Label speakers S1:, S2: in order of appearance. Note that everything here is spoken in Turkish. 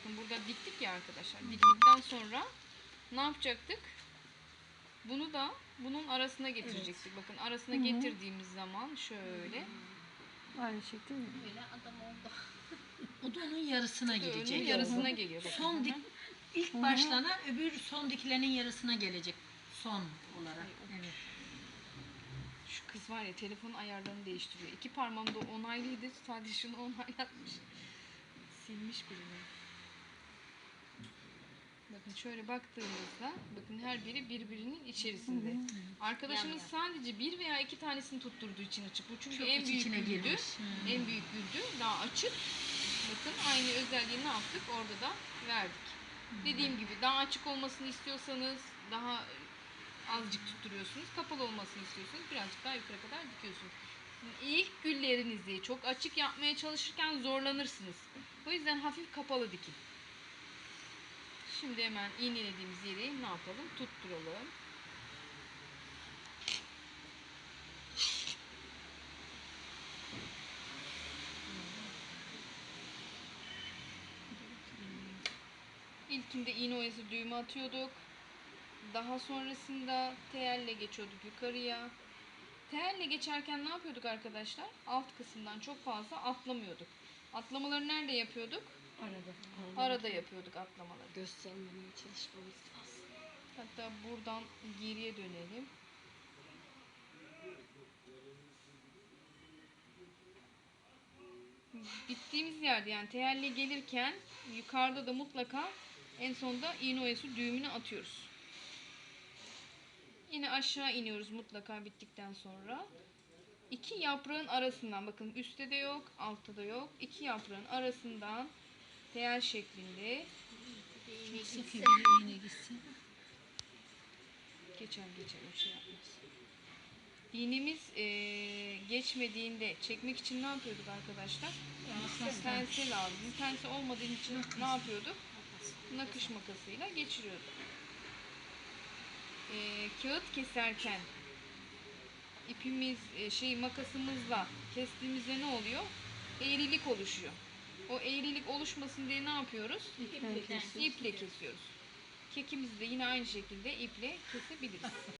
S1: bakın burada diktik ya arkadaşlar. Diktikten sonra ne yapacaktık? Bunu da bunun arasına getirecektik. Bakın arasına getirdiğimiz zaman şöyle
S2: Aynı şekilde mi?
S3: Böyle adam oldu.
S4: O da onun yarısına gidecek.
S1: yarısına geliyor. Bakın.
S4: Son dik ilk başlanan öbür son dikilenin yarısına gelecek. Son olarak. Evet.
S1: Şu kız var ya telefon ayarlarını değiştiriyor. İki parmağımda onaylıydı. Sadece şunu onaylatmış. Silmiş birini. Bakın şöyle baktığımızda bakın her biri birbirinin içerisinde. Arkadaşımız sadece bir veya iki tanesini tutturduğu için açık. Bu çünkü
S4: Çok
S1: en
S4: iç
S1: büyük
S4: içine
S1: güldü.
S4: girmiş. Hı.
S1: En büyük güldü. Daha açık. Bakın aynı özelliği ne yaptık? Orada da verdik. Dediğim gibi daha açık olmasını istiyorsanız daha azıcık tutturuyorsunuz. Kapalı olmasını istiyorsanız birazcık daha yukarı kadar dikiyorsunuz. İlk güllerinizi çok açık yapmaya çalışırken zorlanırsınız. O yüzden hafif kapalı dikin. Şimdi hemen iğnelediğimiz yeri ne yapalım? Tutturalım. İlkinde iğne oyası düğümü atıyorduk. Daha sonrasında teyelle geçiyorduk yukarıya. Teyelle geçerken ne yapıyorduk arkadaşlar? Alt kısımdan çok fazla atlamıyorduk. Atlamaları nerede yapıyorduk?
S2: Arada.
S1: Arada yapıyorduk atlamaları.
S2: Göstermemeye çalışmamız lazım.
S1: Hatta buradan geriye dönelim. Bittiğimiz yerde yani teyelle gelirken yukarıda da mutlaka en sonda iğne oyası düğümünü atıyoruz. Yine aşağı iniyoruz mutlaka bittikten sonra. İki yaprağın arasından bakın üstte de yok, altta da yok. İki yaprağın arasından teyel şeklinde
S4: Sıkı bir iğne gitsin.
S1: Geçer geçer o şey yapmaz. İğnemiz eee, geçmediğinde çekmek için ne yapıyorduk arkadaşlar? Pense lazım. Pense olmadığı için ne yapıyorduk? Nakış makasıyla geçiriyorduk. Eee, kağıt keserken ipimiz e, şey makasımızla kestiğimizde ne oluyor? Eğrilik oluşuyor. O eğrilik oluşmasın diye ne yapıyoruz?
S2: İple kesiyoruz.
S1: İple kesiyoruz. Kekimizi de yine aynı şekilde iple kesebiliriz.